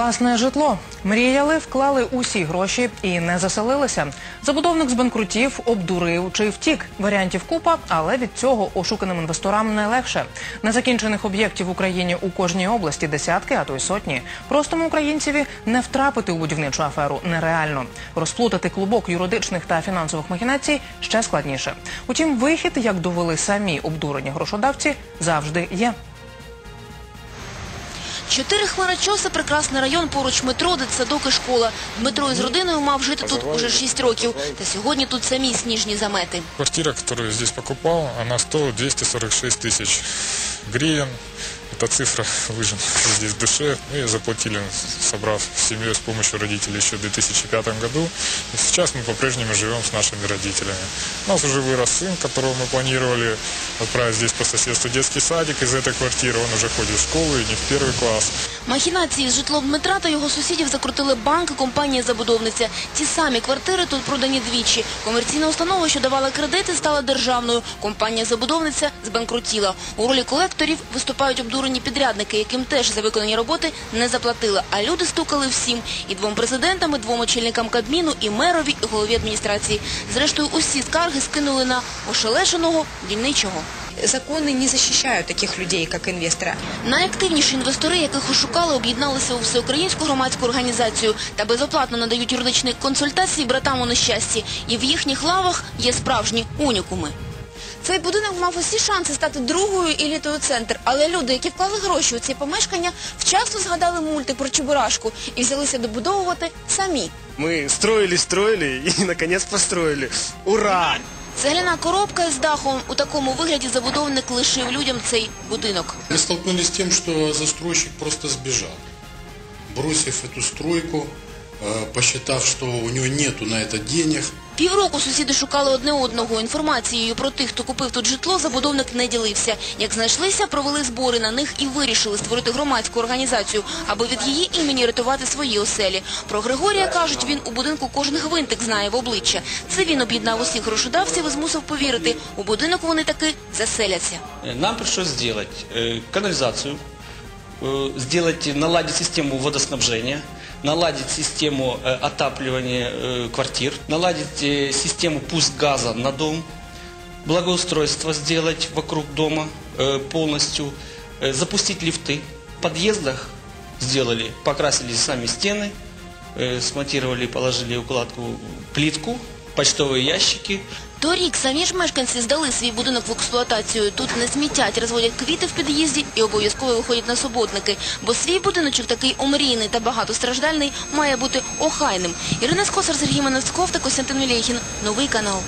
Власне житло. Мріяли, вклали усі гроші і не заселилися. Забудовник збанкрутів, обдурив чи втік. Варіантів купа, але від цього ошуканим інвесторам не легше. Незакінчених об'єктів в Україні у кожній області десятки, а то й сотні. Простому українцеві не втрапити у будівничу аферу нереально. Розплутати клубок юридичних та фінансових махінацій ще складніше. Утім, вихід, як довели самі обдурені грошодавці, завжди є. Чотири хмарочоси – прекрасний район, поруч метро, дитсадок і школа. Дмитро із родиною мав жити тут уже шість років. Та сьогодні тут самі сніжні замети. Квартира, яку я тут покупав, вона стоила 246 тысяч гривен. Эта цифра выжжена здесь в душе. Мы ее заплатили, собрав с семьей с помощью родителей еще в 2005 году. И сейчас мы по-прежнему живем с нашими родителями. У нас уже вырос сын, которого мы планировали отправить здесь по соседству в детский садик из этой квартиры. Он уже ходит в школу и не в первый класс. Махінації з житлом Дмитра та його сусідів закрутили банк і компанія-забудовниця. Ті самі квартири тут продані двічі. Комерційна установа, що давала кредити, стала державною. Компанія-забудовниця збанкрутіла. У ролі колекторів виступають обдурені підрядники, яким теж за виконані роботи не заплатили. А люди стукали всім – і двом президентам, і двом очільникам Кабміну, і мерові, і голові адміністрації. Зрештою, усі скарги скинули на ошелешеного дільничого. Законы не защищают таких людей, как инвестора. Найактивніші інвестори, яких ошукали, об'єдналися у всеукраїнську громадську організацію та безоплатно надають юридичні консультації братам у нещасті. І в їхніх лавах є справжні унікуми. Цей будинок мав усі шанси стати другою елітою центр, але люди, які вклали гроші у ці помешкання, вчасно згадали мульти про Чебурашку і взялися добудовувати самі. Мы строили, строили и, наконец, построили. Ура! Цегляна коробка з дахом. У такому вигляді забудовник лишив людям цей будинок. Мы столкнулись с тем, что застройщик просто сбежал, бросив эту стройку, э, посчитав, что у него нету на это денег. Півроку сусіди шукали одне одного. Інформацією про тих, хто купив тут житло, забудовник не ділився. Як знайшлися, провели збори на них і вирішили створити громадську організацію, аби від її імені рятувати свої оселі. Про Григорія кажуть, він у будинку кожен гвинтик знає в обличчя. Це він об'єднав усіх грошодавців і змусив повірити. У будинок вони таки заселяться. Нам пришлось сделать э, канализацию, э, Сделать, наладить систему водоснабжения, наладить систему э, отапливания э, квартир, наладить э, систему пуск газа на дом, благоустройство сделать вокруг дома э, полностью, э, запустить лифты. В подъездах сделали, покрасили сами стены, э, смонтировали, положили укладку, плитку, почтовые ящики, Торік самі ж мешканці здали свій будинок в експлуатацію. Тут не смітять, розводять квіти в під'їзді і обов'язково виходять на суботники. Бо свій будиночок такий омрійний та багатостраждальний має бути охайним. Ірина Скосар, Сергій Маневцков та Костянтин Мілєхін. Новий канал.